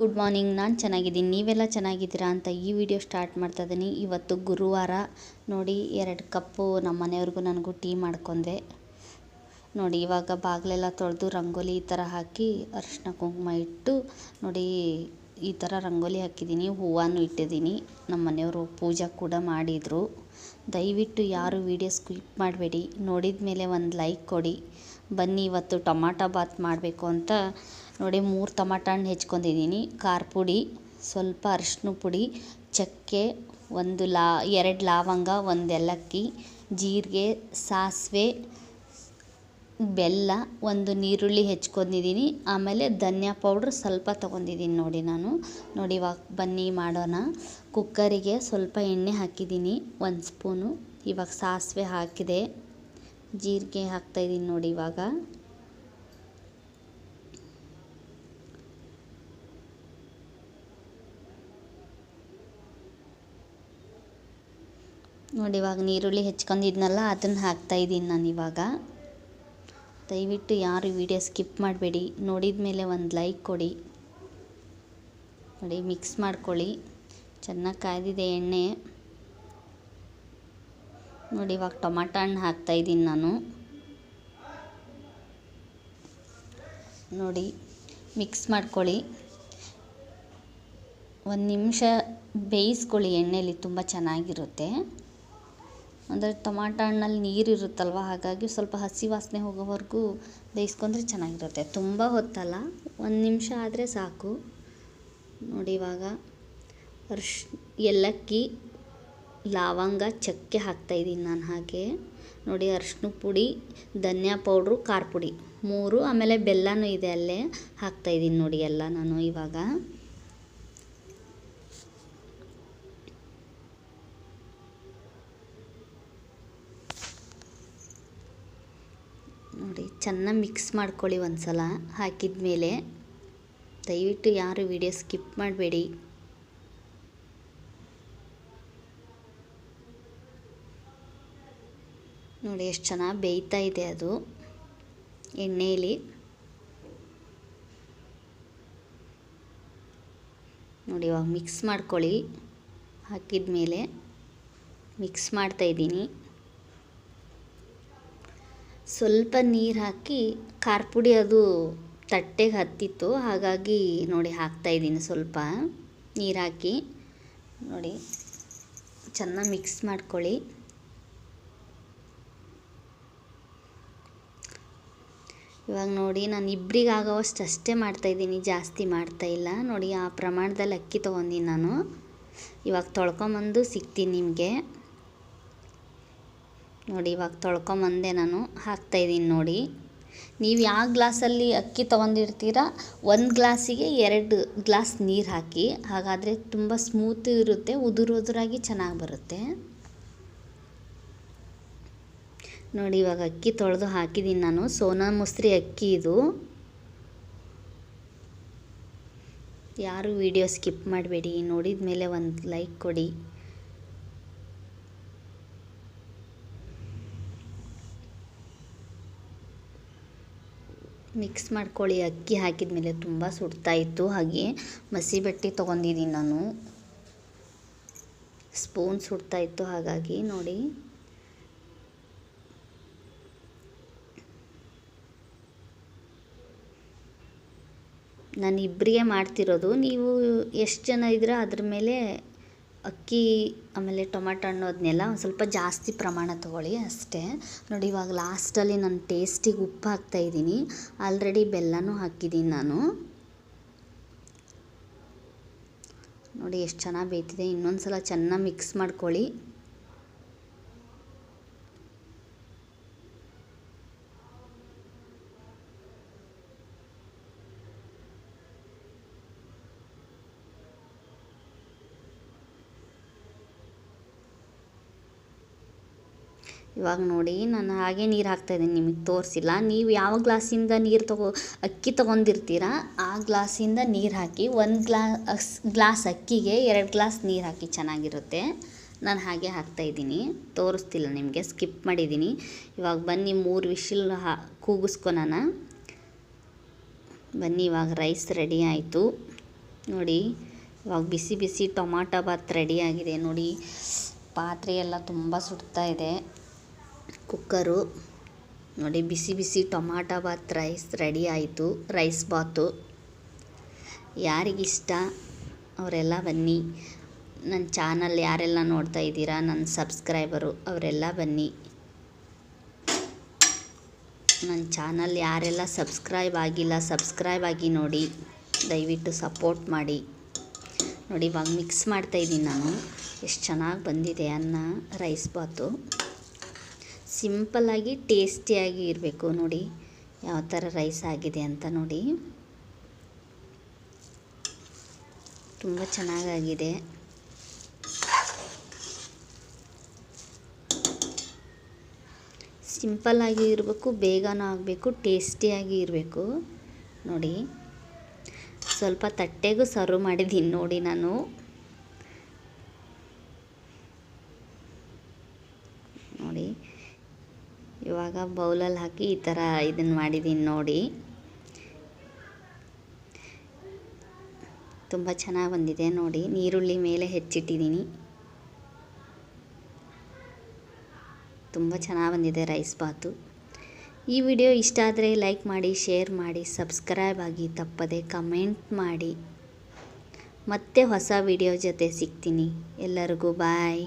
Good morning ನಾನು ಚೆನ್ನಾಗಿದ್ದೀನಿ. ನೀವೆಲ್ಲ ಚೆನ್ನಾಗಿದ್ದೀರಾ ಅಂತ ಈ ವಿಡಿಯೋ ಸ್ಟಾರ್ಟ್ ಮಾಡ್ತಾ ಇದ್ದೀನಿ. ಇವತ್ತು ಗುರುವಾರ. ನೋಡಿ, ಎರಡು ಕಪ್ಪು ನಮ್ಮ ಮನೆಯವ್ರಿಗೂ ನನಗೂ ಟೀ ಮಾಡ್ಕೊಂಡೆ. ನೋಡಿ, ಇವಾಗ ಬಾಗಿಲೆಲ್ಲ ತೊಳೆದು ರಂಗೋಲಿ ಈ ಥರ ಹಾಕಿ ಅರಿಶಿನ ಕುಂಕುಮ ಇಟ್ಟು, ನೋಡಿ, ಈ ಥರ ರಂಗೋಲಿ ಹಾಕಿದ್ದೀನಿ. ಹೂವನ್ನು ಇಟ್ಟಿದ್ದೀನಿ. ನಮ್ಮ ಮನೆಯವರು ಪೂಜೆ ಕೂಡ ಮಾಡಿದರು. ದಯವಿಟ್ಟು ಯಾರು ವಿಡಿಯೋ ಸ್ಕಿಪ್ ಮಾಡಬೇಡಿ. ನೋಡಿದ ಮೇಲೆ ಒಂದು ಲೈಕ್ ಕೊಡಿ. ಬನ್ನಿ, ಇವತ್ತು ಟೊಮಾಟೊ ಬಾತ್ ಮಾಡಬೇಕು ಅಂತ ನೋಡಿ, ಮೂರು ಟಮಾಟ ಹಣ್ಣು ಹೆಚ್ಕೊಂಡಿದ್ದೀನಿ ಖಾರ ಪುಡಿ ಸ್ವಲ್ಪ ಅರಿಶಿನ ಪುಡಿ, ಚಕ್ಕೆ, ಒಂದು ಲಾ, ಎರಡು ಲವಂಗ, ಒಂದು ಏಲಕ್ಕಿ, ಜೀರಿಗೆ, ಸಾಸಿವೆ, ಬೆಲ್ಲ, ಒಂದು ನೀರುಳ್ಳಿ ಹೆಚ್ಕೊಂಡಿದ್ದೀನಿ ಆಮೇಲೆ ಧನಿಯಾ ಪೌಡ್ರ್ ಸ್ವಲ್ಪ ತೊಗೊಂಡಿದ್ದೀನಿ ನೋಡಿ ನಾನು. ನೋಡಿ, ಇವಾಗ ಬನ್ನಿ ಮಾಡೋಣ. ಕುಕ್ಕರಿಗೆ ಸ್ವಲ್ಪ ಎಣ್ಣೆ ಹಾಕಿದ್ದೀನಿ ಒಂದು ಸ್ಪೂನು. ಇವಾಗ ಸಾಸಿವೆ ಹಾಕಿದೆ. ಜೀರಿಗೆ ಹಾಕ್ತಾಯಿದ್ದೀನಿ ನೋಡಿ ಇವಾಗ. ನೋಡಿ, ಇವಾಗ ನೀರುಳ್ಳಿ ಹೆಚ್ಕೊಂಡಿದ್ನಲ್ಲ ಅದನ್ನು ಹಾಕ್ತಾಯಿದ್ದೀನಿ ನಾನು ಇವಾಗ. ದಯವಿಟ್ಟು ಯಾರು ವಿಡಿಯೋ ಸ್ಕಿಪ್ ಮಾಡಬೇಡಿ. ನೋಡಿದ ಮೇಲೆ ಒಂದು ಲೈಕ್ ಕೊಡಿ. ನೋಡಿ, ಮಿಕ್ಸ್ ಮಾಡ್ಕೊಳ್ಳಿ. ಚೆನ್ನಾಗಿ ಕಾಯ್ದಿದೆ ಎಣ್ಣೆ. ನೋಡಿ, ಇವಾಗ ಟೊಮಾಟೊ ಹಣ್ಣು ಹಾಕ್ತಾಯಿದ್ದೀನಿ ನಾನು. ನೋಡಿ, ಮಿಕ್ಸ್ ಮಾಡ್ಕೊಳ್ಳಿ. ಒಂದು ನಿಮಿಷ ಬೇಯಿಸ್ಕೊಳ್ಳಿ ಎಣ್ಣೆಲಿ, ತುಂಬ ಚೆನ್ನಾಗಿರುತ್ತೆ. ಅಂದರೆ ಟೊಮಾಟೊ ಹಣ್ಣಲ್ಲಿ ನೀರು ಇರುತ್ತಲ್ವ ಹಾಗಾಗಿ ಸ್ವಲ್ಪ ಹಸಿ ವಾಸನೆ ಹೋಗೋವರೆಗೂ ಬೇಯಿಸ್ಕೊಂಡ್ರೆ ಚೆನ್ನಾಗಿರುತ್ತೆ. ತುಂಬ ಹೊತ್ತಲ್ಲ, ಒಂದು ನಿಮಿಷ ಆದರೆ ಸಾಕು. ನೋಡಿ ಇವಾಗ, ಅರ್ಶ್, ಏಲಕ್ಕಿ, ಲವಂಗ, ಚಕ್ಕೆ ಹಾಕ್ತಾಯಿದ್ದೀನಿ ನಾನು ಹಾಗೆ. ನೋಡಿ ಅರಿಶಿನ ಪುಡಿ, ಧನಿಯಾ ಪೌಡ್ರು, ಖಾರ ಪುಡಿ. ಮೂರು, ಆಮೇಲೆ ಬೆಲ್ಲನೂ ಇದೆ ಅಲ್ಲೇ ಹಾಕ್ತಾಯಿದ್ದೀನಿ ನೋಡಿ ಎಲ್ಲ ನಾನು ಇವಾಗ ನೋಡಿ ಚೆನ್ನಾಗಿ ಮಿಕ್ಸ್ ಮಾಡ್ಕೊಳ್ಳಿ ಒಂದು ಸಲ ಹಾಕಿದ ಮೇಲೆ ದಯವಿಟ್ಟು ಯಾರು ವಿಡಿಯೋ ಸ್ಕಿಪ್ ಮಾಡಬೇಡಿ. ನೋಡಿ ಎಷ್ಟು ಚೆನ್ನಾಗಿ ಬೇಯ್ತಾ ಇದೆ ಅದು. ಎಣ್ಣೆಯಲ್ಲಿ ನೋಡಿ ಇವಾಗ ಮಿಕ್ಸ್ ಮಾಡ್ಕೊಳ್ಳಿ. ಹಾಕಿದ ಮೇಲೆ ಮಿಕ್ಸ್ ಮಾಡ್ತಾಯಿದ್ದೀನಿ ಸ್ವಲ್ಪ ನೀರು ಹಾಕಿ ಖಾರ ಪುಡಿ ಅದು ತಟ್ಟೆಗೆ ಹತ್ತಿತ್ತು, ಹಾಗಾಗಿ ನೋಡಿ ಹಾಕ್ತಾಯಿದ್ದೀನಿ ಸ್ವಲ್ಪ ನೀರು ಹಾಕಿ. ನೋಡಿ, ಚೆನ್ನಾಗಿ ಮಿಕ್ಸ್ ಮಾಡ್ಕೊಳ್ಳಿ. ಇವಾಗ ನೋಡಿ, ನಾನು ಇಬ್ಬರಿಗೆ ಆಗೋವಷ್ಟು ಅಷ್ಟೇ ಮಾಡ್ತಾಯಿದ್ದೀನಿ ಜಾಸ್ತಿ ಮಾಡ್ತಾಯಿಲ್ಲ ನೋಡಿ, ಆ ಪ್ರಮಾಣದಲ್ಲಿ ಅಕ್ಕಿ ತೊಗೊಂಡಿನಿ ನಾನು. ಇವಾಗ ತೊಳ್ಕೊಂಬಂದು ಸಿಗ್ತೀನಿ ನಿಮಗೆ. ನೋಡಿ, ಇವಾಗ ತೊಳ್ಕೊಂಬಂದೆ ನಾನು. ಹಾಕ್ತಾಯಿದ್ದೀನಿ ನೋಡಿ. ನೀವು ಯಾವ ಗ್ಲಾಸಲ್ಲಿ ಅಕ್ಕಿ ತೊಗೊಂಡಿರ್ತೀರ, ಒಂದು ಗ್ಲಾಸಿಗೆ ಎರಡು ಗ್ಲಾಸ್ ನೀರು ಹಾಕಿ, ಹಾಗಾದರೆ ತುಂಬ ಸ್ಮೂತ್ ಇರುತ್ತೆ ಉದುರು ಉದುರಾಗಿ ಚೆನ್ನಾಗಿ ಬರುತ್ತೆ. ನೋಡಿ, ಇವಾಗ ಅಕ್ಕಿ ತೊಳೆದು ಹಾಕಿದ್ದೀನಿ ನಾನು. ಸೋನಾ ಮುಸ್ರಿ ಅಕ್ಕಿ ಇದು. ಯಾರು ವಿಡಿಯೋ ಸ್ಕಿಪ್ ಮಾಡಬೇಡಿ. ನೋಡಿದ ಮೇಲೆ ಒಂದು ಲೈಕ್ ಕೊಡಿ. ಮಿಕ್ಸ್ ಮಾಡ್ಕೊಳ್ಳಿ. ಅಕ್ಕಿ ಹಾಕಿದ ಮೇಲೆ ತುಂಬ ಸುಡ್ತಾ ಇತ್ತು. ಹಾಗೆ ಮಸಿ ಬಟ್ಟೆ ತೊಗೊಂಡಿದ್ದೀನಿ ನಾನು. ಸ್ಪೂನ್ ಸುಡ್ತಾ ಇತ್ತು. ಹಾಗಾಗಿ ನೋಡಿ. ನಾನು ಇಬ್ಬರಿಗೆ ಮಾಡ್ತಿರೋದು. ನೀವು ಎಷ್ಟು ಜನ ಇದ್ದೀರ? ಅದ್ರ ಮೇಲೆ ಅಕ್ಕಿ, ಆಮೇಲೆ ಟೊಮೆಟೊ ಹಣ್ಣು ಅದನ್ನೆಲ್ಲ ಒಂದು ಸ್ವಲ್ಪ ಜಾಸ್ತಿ ಪ್ರಮಾಣ ತೊಗೊಳ್ಳಿ ಅಷ್ಟೇ. ನೋಡಿ ಇವಾಗ ಲಾಸ್ಟಲ್ಲಿ ನಾನು ಟೇಸ್ಟಿಗೆ ಉಪ್ಪು ಹಾಕ್ತಾಯಿದ್ದೀನಿ ಆಲ್ರೆಡಿ ಬೆಲ್ಲನೂ ಹಾಕಿದ್ದೀನಿ ನಾನು. ನೋಡಿ ಎಷ್ಟು ಚೆನ್ನಾಗಿ ಬೇಯ್ತಿದೆ. ಇನ್ನೊಂದು ಸಲ ಚೆನ್ನಾಗಿ ಮಿಕ್ಸ್ ಮಾಡ್ಕೊಳ್ಳಿ. ಇವಾಗ ನೋಡಿ, ನಾನು ಹಾಗೆ ನೀರು ಹಾಕ್ತಾಯಿದ್ದೀನಿ ನಿಮಗೆ ತೋರಿಸಿಲ್ಲ. ನೀವು ಯಾವ ಗ್ಲಾಸಿಂದ ನೀರು ತಗೋ, ಅಕ್ಕಿ ತೊಗೊಂಡಿರ್ತೀರ, ಆ ಗ್ಲಾಸಿಂದ ನೀರು ಹಾಕಿ, ಒಂದು ಗ್ಲಾಸ್ ಗ್ಲಾಸ್ ಅಕ್ಕಿಗೆ ಎರಡು ಗ್ಲಾಸ್ ನೀರು ಹಾಕಿ ಚೆನ್ನಾಗಿರುತ್ತೆ. ನಾನು ಹಾಗೆ ಹಾಕ್ತಾಯಿದ್ದೀನಿ ತೋರಿಸ್ತಿಲ್ಲ ನಿಮಗೆ, ಸ್ಕಿಪ್ ಮಾಡಿದ್ದೀನಿ. ಇವಾಗ ಬನ್ನಿ, ಮೂರು ವಿಶಿಲ್ ಹಾ ಕೂಗಿಸ್ಕೊಳೋಣ ಬನ್ನಿ, ಇವಾಗ ರೈಸ್ ರೆಡಿ ಆಯಿತು. ನೋಡಿ, ಇವಾಗ ಬಿಸಿ ಬಿಸಿ ಟೊಮಾಟೊ ಬಾತ್ ರೆಡಿಯಾಗಿದೆ ನೋಡಿ, ಪಾತ್ರೆ ಎಲ್ಲ ತುಂಬ ಸುಡ್ತಾ ಇದೆ. ಕುಕ್ಕರು. ನೋಡಿ, ಬಿಸಿ ಬಿಸಿ ಟೊಮಾಟೊ ಬಾತ್ ರೈಸ್ ರೆಡಿ ಆಯಿತು. ರೈಸ್ ಬಾತು. ಯಾರಿಗಿಷ್ಟ ಅವರೆಲ್ಲ ಬನ್ನಿ. ನನ್ನ ಚಾನಲ್ ಯಾರೆಲ್ಲ ನೋಡ್ತಾ ಇದ್ದೀರಾ, ನನ್ನ ಸಬ್ಸ್ಕ್ರೈಬರು, ಅವರೆಲ್ಲ ಬನ್ನಿ. ನನ್ನ ಚಾನಲ್ ಯಾರೆಲ್ಲ ಸಬ್ಸ್ಕ್ರೈಬ್ ಆಗಿಲ್ಲ, ಸಬ್ಸ್ಕ್ರೈಬ್ ಆಗಿ ನೋಡಿ. ದಯವಿಟ್ಟು ಸಪೋರ್ಟ್ ಮಾಡಿ. ನೋಡಿ, ಇವಾಗ ಮಿಕ್ಸ್ ಮಾಡ್ತಾಯಿದ್ದೀನಿ ನಾನು. ಎಷ್ಟು ಚೆನ್ನಾಗಿ ಬಂದಿದೆ ಅನ್ನ, ರೈಸ್ ಬಾತು. ಸಿಂಪಲ್ಲಾಗಿ ಟೇಸ್ಟಿಯಾಗಿ ಇರಬೇಕು ನೋಡಿ. ಯಾವ ಥರ ರೈಸ್ ಆಗಿದೆ ಅಂತ ನೋಡಿ. ತುಂಬ ಚೆನ್ನಾಗಾಗಿದೆ. ಸಿಂಪಲ್ಲಾಗಿ ಇರಬೇಕು, ಬೇಗನೂ ಆಗಬೇಕು ಟೇಸ್ಟಿಯಾಗಿ ಇರಬೇಕು. ನೋಡಿ. ಸ್ವಲ್ಪ ತಟ್ಟೆಗೂ ಸರ್ವ್ ಮಾಡಿದ್ದೀನಿ ನೋಡಿ ನಾನು ನೋಡಿ ಇವಾಗ ಬೌಲಲ್ಲಿ ಹಾಕಿ ಈ ಥರ ಇದನ್ನು ಮಾಡಿದ್ದೀನಿ ನೋಡಿ. ತುಂಬ ಚೆನ್ನಾಗಿ ಬಂದಿದೆ ನೋಡಿ. ನೀರುಳ್ಳಿ ಮೇಲೆ ಹೆಚ್ಚಿಟ್ಟಿದ್ದೀನಿ ತುಂಬ ಚೆನ್ನಾಗಿ ಬಂದಿದೆ ರೈಸ್ ಬಾತು. ಈ ವಿಡಿಯೋ ಇಷ್ಟ ಆದರೆ ಲೈಕ್ ಮಾಡಿ, ಶೇರ್ ಮಾಡಿ, ಸಬ್ಸ್ಕ್ರೈಬ್ ಆಗಿ ತಪ್ಪದೆ ಕಮೆಂಟ್ ಮಾಡಿ. ಮತ್ತೆ ಹೊಸ ವಿಡಿಯೋ ಜೊತೆ ಸಿಗ್ತೀನಿ. ಎಲ್ಲರಿಗೂ ಬಾಯ್.